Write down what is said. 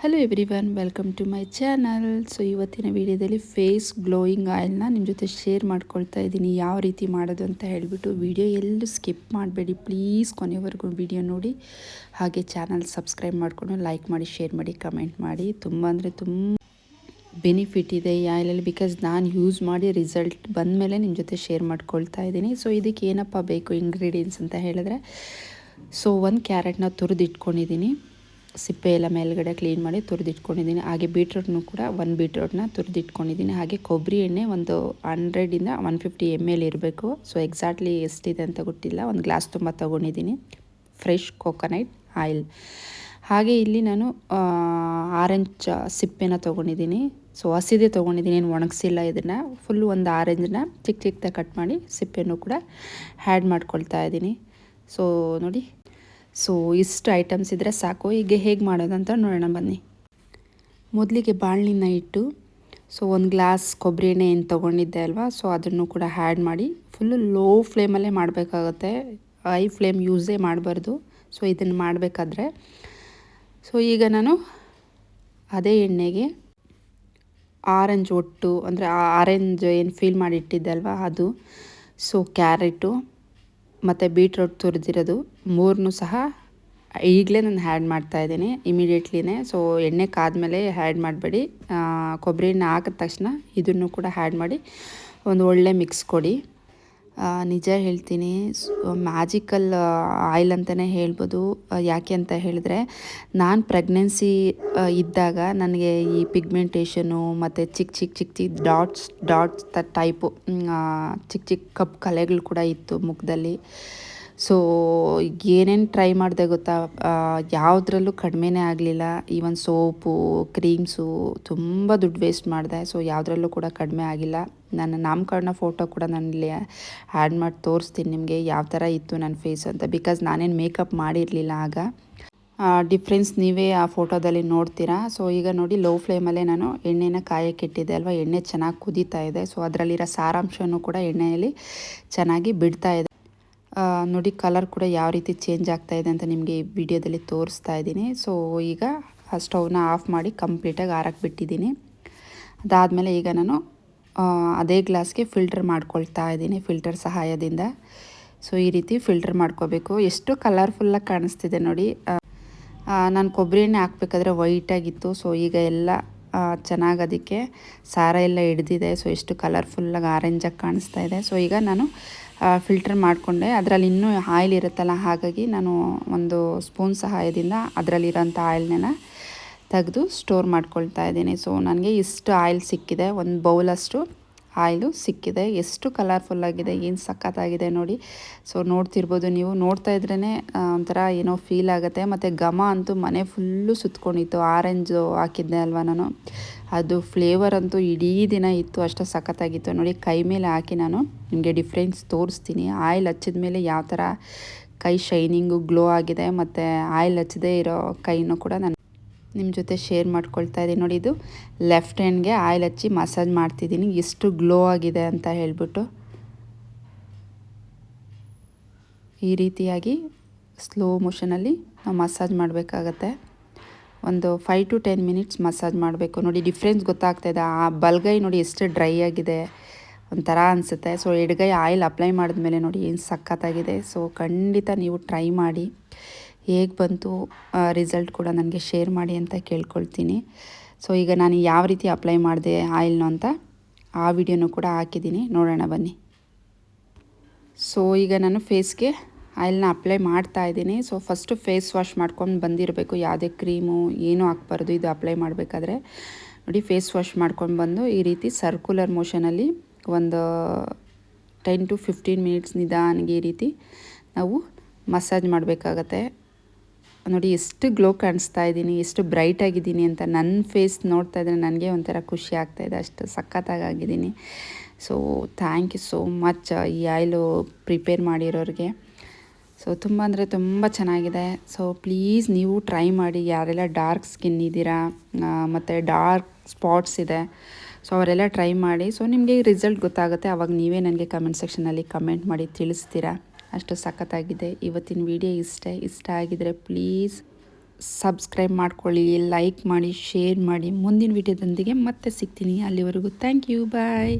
Hello everyone welcome to my channel so ಇವತ್ತಿನ ವಿಡಿಯೋದಲ್ಲಿ face glowing ಆಯಿಲ್ನ ನಿಮ್ಮ ಜೊತೆ ಶೇರ್ ಮಾಡ್ಕೊಳ್ತಾ ಇದ್ದೀನಿ. ಯಾವ ರೀತಿ ಮಾಡೋದು ಅಂತ ಹೇಳಿಬಿಟ್ಟು ವಿಡಿಯೋ ಎಲ್ಲೂ ಸ್ಕಿಪ್ ಮಾಡಬೇಡಿ. ಪ್ಲೀಸ್ ಕೊನೆವರೆಗೂ ವಿಡಿಯೋ ನೋಡಿ. ಹಾಗೆ ಚಾನಲ್ ಸಬ್ಸ್ಕ್ರೈಬ್ ಮಾಡಿಕೊಂಡು ಲೈಕ್ ಮಾಡಿ ಶೇರ್ ಮಾಡಿ ಕಮೆಂಟ್ ಮಾಡಿ. ತುಂಬ ಅಂದರೆ ತುಂಬ ಬೆನಿಫಿಟ್ ಇದೆ ಈ ಆಯಿಲಲ್ಲಿ ಬಿಕಾಸ್ ನಾನು ಯೂಸ್ ಮಾಡಿ ರಿಸಲ್ಟ್ ಬಂದಮೇಲೆ ನಿಮ್ಮ ಜೊತೆ ಶೇರ್ ಮಾಡ್ಕೊಳ್ತಾ ಇದ್ದೀನಿ. ಸೊ ಇದಕ್ಕೆ ಏನಪ್ಪ ಬೇಕು ಇಂಗ್ರೀಡಿಯೆಂಟ್ಸ್ ಅಂತ ಹೇಳಿದ್ರೆ. ಸೊ ಒಂದು ಕ್ಯಾರೆಟ್ನ ತುರಿದಿಟ್ಕೊಂಡಿದ್ದೀನಿ ಸಿಪ್ಪೆ ಎಲ್ಲ ಮೇಲ್ಗಡೆ ಕ್ಲೀನ್ ಮಾಡಿ ತುರಿದಿಟ್ಕೊಂಡಿದ್ದೀನಿ. ಹಾಗೆ ಬೀಟ್ರೂಟ್ನು ಕೂಡ ಒಂದು ಬೀಟ್ರೂಟ್ನ ತುರಿದಿಟ್ಕೊಂಡಿದ್ದೀನಿ. ಹಾಗೆ ಕೊಬ್ಬರಿ ಎಣ್ಣೆ ಒಂದು ಹಂಡ್ರೆಡಿಂದ ಒನ್ ಫಿಫ್ಟಿ ಎಂ ಎಲ್ ಇರಬೇಕು. ಸೊ ಎಕ್ಸಾಕ್ಟ್ಲಿ ಎಷ್ಟಿದೆ ಅಂತ ಗೊತ್ತಿಲ್ಲ. ಒಂದು ಗ್ಲಾಸ್ ತುಂಬ ತೊಗೊಂಡಿದ್ದೀನಿ. ಫ್ರೆಶ್ ಕೋಕೋನಟ್ ಆಯಿಲ್ ಹಾಗೆ ಇಲ್ಲಿ ನಾನು ಆರೆಂಜ್ ಸಿಪ್ಪೆನ ತೊಗೊಂಡಿದ್ದೀನಿ. ಸೊ ಹಸಿದೆ ತೊಗೊಂಡಿದ್ದೀನಿ. ಏನು ಒಣಗಿಸಿಲ್ಲ ಇದನ್ನು. ಫುಲ್ಲು ಒಂದು ಆರೆಂಜನ್ನ ಚಿಕ್ಕ ಚಿಕ್ಕದಾಗಿ ಕಟ್ ಮಾಡಿ ಸಿಪ್ಪೆನೂ ಕೂಡ ಆ್ಯಡ್ ಮಾಡ್ಕೊಳ್ತಾ ಇದ್ದೀನಿ. ಸೊ ನೋಡಿ. ಸೊ, ಇಷ್ಟು ಐಟಮ್ಸ್ ಇದ್ದರೆ ಸಾಕು. ಈಗ ಹೇಗೆ ಮಾಡೋದಂತ ನೋಡೋಣ ಬನ್ನಿ. ಮೊದಲಿಗೆ ಬಾಣಲಿನ ಇಟ್ಟು, ಸೊ, ಒಂದು ಗ್ಲಾಸ್ ಕೊಬ್ಬರಿ ಎಣ್ಣೆ ಏನು ತೊಗೊಂಡಿದ್ದೆ ಅಲ್ವಾ, ಸೊ, ಅದನ್ನು ಕೂಡ ಹ್ಯಾಡ್ ಮಾಡಿ ಫುಲ್ಲು ಲೋ ಫ್ಲೇಮಲ್ಲೇ ಮಾಡಬೇಕಾಗತ್ತೆ. ಹೈ ಫ್ಲೇಮ್ ಯೂಸೇ ಮಾಡಬಾರ್ದು. ಸೊ, ಇದನ್ನು ಮಾಡಬೇಕಾದ್ರೆ. ಸೊ, ಈಗ ನಾನು ಅದೇ ಎಣ್ಣೆಗೆ ಆರೆಂಜ್ ಒಟ್ಟು, ಅಂದರೆ ಆರೆಂಜ್ ಏನು ಫೀಲ್ ಮಾಡಿ ಇಟ್ಟಿದ್ದೆ ಅಲ್ವಾ, ಅದು. ಸೊ ಕ್ಯಾರೆಟು ಮತ್ತು ಬೀಟ್ರೋಟ್ ತುರಿದಿರೋದು. ಮೂರನ್ನೂ ಸಹ ಈಗಲೇ ನಾನು ಹ್ಯಾಡ್ ಮಾಡ್ತಾ ಇದ್ದೀನಿ ಇಮಿಡಿಯೇಟ್ಲಿನೇ ಸೊ ಎಣ್ಣೆ ಕಾದ್ಮೇಲೆ ಹ್ಯಾಡ್ ಮಾಡಬೇಡಿ. ಕೊಬ್ಬರಿ ಎಣ್ಣೆ ಹಾಕಿದ ತಕ್ಷಣ ಇದನ್ನು ಕೂಡ ಹ್ಯಾಡ್ ಮಾಡಿ ಒಂದು ಒಳ್ಳೆ ಮಿಕ್ಸ್ ಕೊಡಿ. ನಿಜ ಹೇಳ್ತೀನಿ. ಮ್ಯಾಜಿಕಲ್ ಆಯಿಲ್ ಅಂತಲೇ ಹೇಳ್ಬೋದು. ಯಾಕೆ ಅಂತ ಹೇಳಿದ್ರೆ, ನಾನು ಪ್ರೆಗ್ನೆನ್ಸಿ ಇದ್ದಾಗ ನನಗೆ ಈ ಪಿಗ್ಮೆಂಟೇಷನು ಮತ್ತು ಚಿಕ್ಕ ಚಿಕ್ಕ ಚಿಕ್ಕ ಚಿಕ್ಕ ಡಾಟ್ಸ್ ಡಾಟ್ಸ್ ಟೈಪು ಚಿಕ್ಕ ಚಿಕ್ಕ ಕಪ್ ಕಲೆಗಳು ಕೂಡ ಇತ್ತು ಮುಖದಲ್ಲಿ. ಸೊ ಏನೇನು ಟ್ರೈ ಮಾಡಿದೆ ಗೊತ್ತಾ? ಯಾವುದ್ರಲ್ಲೂ ಕಡಿಮೆನೇ ಆಗಲಿಲ್ಲ. ಈವನ್ ಸೋಪು ಕ್ರೀಮ್ಸು ತುಂಬ ದುಡ್ಡು ವೇಸ್ಟ್ ಮಾಡಿದೆ. ಸೊ ಯಾವುದ್ರಲ್ಲೂ ಕೂಡ ಕಡಿಮೆ ಆಗಿಲ್ಲ. ನನ್ನ ನಾಮಕರಣ ಫೋಟೋ ಕೂಡ ನಾನಿಲ್ಲಿ ಆ್ಯಡ್ ಮಾಡಿ ತೋರಿಸ್ತೀನಿ ನಿಮಗೆ ಯಾವ ಥರ ಇತ್ತು ನನ್ನ ಫೇಸ್ ಅಂತ. ಬಿಕಾಸ್ ನಾನೇನು ಮೇಕಪ್ ಮಾಡಿರಲಿಲ್ಲ ಆಗ. ಡಿಫ್ರೆನ್ಸ್ ನೀವೇ ಆ ಫೋಟೋದಲ್ಲಿ ನೋಡ್ತೀರಾ? ಸೊ ಈಗ ನೋಡಿ ಲೋ ಫ್ಲೇಮಲ್ಲೇ ನಾನು ಎಣ್ಣೆನ ಕಾಯಕ್ಕೆ ಇಟ್ಟಿದ್ದೆ ಅಲ್ವಾ? ಎಣ್ಣೆ ಚೆನ್ನಾಗಿ ಕುದೀತಾ ಇದೆ. ಸೊ ಅದರಲ್ಲಿರೋ ಸಾರಾಂಶನೂ ಕೂಡ ಎಣ್ಣೆಯಲ್ಲಿ ಚೆನ್ನಾಗಿ ಬಿಡ್ತಾ ಇದೆ. ನೋಡಿ ಕಲರ್ ಕೂಡ ಯಾವ ರೀತಿ ಚೇಂಜ್ ಆಗ್ತಾ ಇದೆ ಅಂತ ನಿಮಗೆ ಈ ವಿಡಿಯೋದಲ್ಲಿ ತೋರಿಸ್ತಾ ಇದ್ದೀನಿ. ಸೊ ಈಗ ಸ್ಟವ್ನ ಆಫ್ ಮಾಡಿ ಕಂಪ್ಲೀಟಾಗಿ ಆರಕ್ಕೆ ಬಿಟ್ಟಿದ್ದೀನಿ. ಅದಾದಮೇಲೆ ಈಗ ನಾನು ಅದೇ ಗ್ಲಾಸ್ಗೆ ಫಿಲ್ಟರ್ ಮಾಡ್ಕೊಳ್ತಾ ಇದ್ದೀನಿ ಫಿಲ್ಟರ್ ಸಹಾಯದಿಂದ. ಸೊ ಈ ರೀತಿ ಫಿಲ್ಟರ್ ಮಾಡ್ಕೋಬೇಕು. ಎಷ್ಟು ಕಲರ್ಫುಲ್ಲಾಗಿ ಕಾಣಿಸ್ತಿದೆ ನೋಡಿ. ನಾನು ಕೊಬ್ಬರಿ ಎಣ್ಣೆ ಹಾಕ್ಬೇಕಾದ್ರೆ ವೈಟಾಗಿತ್ತು ಸೊ ಈಗ ಎಲ್ಲ ಚೆನ್ನಾಗಿ ಅದಕ್ಕೆ ಸಾರ ಎಲ್ಲ ಹಿಡ್ದಿದೆ. ಸೊ ಎಷ್ಟು ಕಲರ್ಫುಲ್ಲಾಗಿ ಆರೆಂಜಾಗಿ ಕಾಣಿಸ್ತಾ ಇದೆ. ಸೊ ಈಗ ನಾನು ಫಿಲ್ಟರ್ ಮಾಡಿಕೊಂಡೆ. ಅದರಲ್ಲಿ ಇನ್ನೂ ಆಯಿಲ್ ಇರುತ್ತಲ್ಲ, ಹಾಗಾಗಿ ನಾನು ಒಂದು ಸ್ಪೂನ್ ಸಹಾಯದಿಂದ ಅದರಲ್ಲಿರೋಂಥ ಆಯಿಲ್ನೆಲ್ಲ ತೆಗೆದು ಸ್ಟೋರ್ ಮಾಡ್ಕೊಳ್ತಾ ಇದ್ದೀನಿ. ಸೊ ನನಗೆ ಇಷ್ಟು ಆಯಿಲ್ ಸಿಕ್ಕಿದೆ. ಒಂದು ಬೌಲಷ್ಟು ಆಯಿಲು ಸಿಕ್ಕಿದೆ. ಎಷ್ಟು ಕಲರ್ಫುಲ್ಲಾಗಿದೆ ಏನು ಸಖತ್ತಾಗಿದೆ ನೋಡಿ. ಸೊ ನೋಡ್ತಿರ್ಬೋದು ನೀವು. ನೋಡ್ತಾ ಇದ್ರೇ ಒಂಥರ ಏನೋ ಫೀಲ್ ಆಗುತ್ತೆ. ಮತ್ತು ಘಮ ಅಂತೂ ಮನೆ ಫುಲ್ಲು ಸುತ್ಕೊಂಡಿತ್ತು. ಆರೆಂಜು ಹಾಕಿದ್ದೆ ಅಲ್ವಾ ನಾನು. ಅದು ಫ್ಲೇವರ್ ಅಂತೂ ಇಡೀ ದಿನ ಇತ್ತು. ಅಷ್ಟು ಸಖತ್ತಾಗಿತ್ತು. ನೋಡಿ, ಕೈ ಮೇಲೆ ಹಾಕಿ ನಾನು ನಿಮಗೆ ಡಿಫ್ರೆನ್ಸ್ ತೋರಿಸ್ತೀನಿ. ಆಯಿಲ್ ಹಚ್ಚಿದ ಮೇಲೆ ಯಾವ ಥರ ಕೈ ಶೈನಿಂಗು ಗ್ಲೋ ಆಗಿದೆ. ಮತ್ತು ಆಯಿಲ್ ಹಚ್ಚದೇ ಇರೋ ಕೈನೂ ಕೂಡ ನಾನು ನಿಮ್ಮ ಜೊತೆ ಶೇರ್ ಮಾಡ್ಕೊಳ್ತಾ ಇದ್ದೀನಿ. ನೋಡಿ, ಇದು ಲೆಫ್ಟ್ ಹ್ಯಾಂಡ್ಗೆ ಆಯಿಲ್ ಹಚ್ಚಿ ಮಸಾಜ್ ಮಾಡ್ತಿದ್ದೀನಿ. ಎಷ್ಟು ಗ್ಲೋ ಆಗಿದೆ ಅಂತ ಹೇಳಿಬಿಟ್ಟು. ಈ ರೀತಿಯಾಗಿ ಸ್ಲೋ ಮೋಷನಲ್ಲಿ ನಾವು ಮಸಾಜ್ ಮಾಡಬೇಕಾಗತ್ತೆ. ಒಂದು five to ten minutes massage ಮಾಡಬೇಕು. ನೋಡಿ ಡಿಫ್ರೆನ್ಸ್ ಗೊತ್ತಾಗ್ತಾಯಿದೆ ಆ ಬಲ್ಗೈ ನೋಡಿ ಎಷ್ಟು ಡ್ರೈ ಆಗಿದೆ. ಒಂಥರ ಅನಿಸುತ್ತೆ. ಸೊ ಎಡ್ಗೈ ಆಯಿಲ್ ಅಪ್ಲೈ ಮಾಡಿದ್ಮೇಲೆ ನೋಡಿ, ಏನು ಸಖತ್ತಾಗಿದೆ. ಸೊ ಖಂಡಿತ ನೀವು ಟ್ರೈ ಮಾಡಿ. ಹೇಗೆ ಬಂತು ರಿಸಲ್ಟ್ ಕೂಡ ನನಗೆ ಶೇರ್ ಮಾಡಿ ಅಂತ ಕೇಳ್ಕೊಳ್ತೀನಿ. ಸೊ ಈಗ ನಾನು ಯಾವ ರೀತಿ ಅಪ್ಲೈ ಮಾಡಿದೆ ಆಯಿಲ್ನು ಅಂತ ಆ ವಿಡಿಯೋನು ಕೂಡ ಹಾಕಿದ್ದೀನಿ. ನೋಡೋಣ ಬನ್ನಿ. ಸೊ ಈಗ ನಾನು ಫೇಸ್ಗೆ ಆಯಿಲ್ನ ಅಪ್ಲೈ ಮಾಡ್ತಾ ಇದ್ದೀನಿ. ಸೊ ಫಸ್ಟು ಫೇಸ್ ವಾಶ್ ಮಾಡ್ಕೊಂಡು ಬಂದಿರಬೇಕು. ಯಾವುದೇ ಕ್ರೀಮು ಏನೂ ಹಾಕ್ಬಾರ್ದು. ಇದು ಅಪ್ಲೈ ಮಾಡಬೇಕಾದ್ರೆ. ನೋಡಿ ಫೇಸ್ ವಾಶ್ ಮಾಡ್ಕೊಂಡು ಬಂದು ಈ ರೀತಿ ಸರ್ಕ್ಯುಲರ್ ಮೋಷನಲ್ಲಿ ಒಂದು ಟೆನ್ ಟು ಫಿಫ್ಟೀನ್ ಮಿನಿಟ್ಸ್ ನಿಧಾನಿಗೆ ಈ ರೀತಿ ನಾವು ಮಸಾಜ್ ಮಾಡಬೇಕಾಗತ್ತೆ. ನೋಡಿ, ಎಷ್ಟು ಗ್ಲೋ ಕಾಣಿಸ್ತಾ ಇದ್ದೀನಿ, ಎಷ್ಟು ಬ್ರೈಟ್ ಆಗಿದ್ದೀನಿ ಅಂತ ನನ್ನ ಫೇಸ್ ನೋಡ್ತಾ ಇದ್ದರೆ ನನಗೆ ಒಂಥರ ಖುಷಿ ಆಗ್ತಾಯಿದೆ ಅಷ್ಟು ಸಖತ್ತಾಗಿದ್ದೀನಿ so thank you so much ಈ ಆಯಿಲು ಪ್ರಿಪೇರ್ ಮಾಡಿರೋರಿಗೆ. ಸೊ ತುಂಬ ಅಂದರೆ ತುಂಬ ಚೆನ್ನಾಗಿದೆ. ಸೊ ಪ್ಲೀಸ್ ನೀವು ಟ್ರೈ ಮಾಡಿ, ಯಾರೆಲ್ಲ ಡಾರ್ಕ್ ಸ್ಕಿನ್ ಇದ್ದೀರಾ ಮತ್ತು ಡಾರ್ಕ್ ಸ್ಪಾಟ್ಸ್ ಇದೆ ಸೊ ಅವರೆಲ್ಲ ಟ್ರೈ ಮಾಡಿ. ಸೊ ನಿಮಗೆ ರಿಸಲ್ಟ್ ಗೊತ್ತಾಗುತ್ತೆ. ಅವಾಗ ನೀವೇ ನನಗೆ ಕಮೆಂಟ್ ಸೆಕ್ಷನಲ್ಲಿ ಕಮೆಂಟ್ ಮಾಡಿ ತಿಳಿಸ್ತೀರಾ. ಅಷ್ಟು ಸಖತ್ತಾಗಿದೆ. ಇವತ್ತಿನ ವಿಡಿಯೋ ಇಷ್ಟ. ಇಷ್ಟ ಆಗಿದರೆ ಪ್ಲೀಸ್ ಸಬ್ಸ್ಕ್ರೈಬ್ ಮಾಡ್ಕೊಳ್ಳಿ, ಲೈಕ್ ಮಾಡಿ, ಶೇರ್ ಮಾಡಿ. ಮುಂದಿನ ವಿಡಿಯೋದೊಂದಿಗೆ ಮತ್ತೆ ಸಿಗ್ತೀನಿ. ಅಲ್ಲಿವರೆಗೂ ಥ್ಯಾಂಕ್ ಯು. ಬಾಯ್.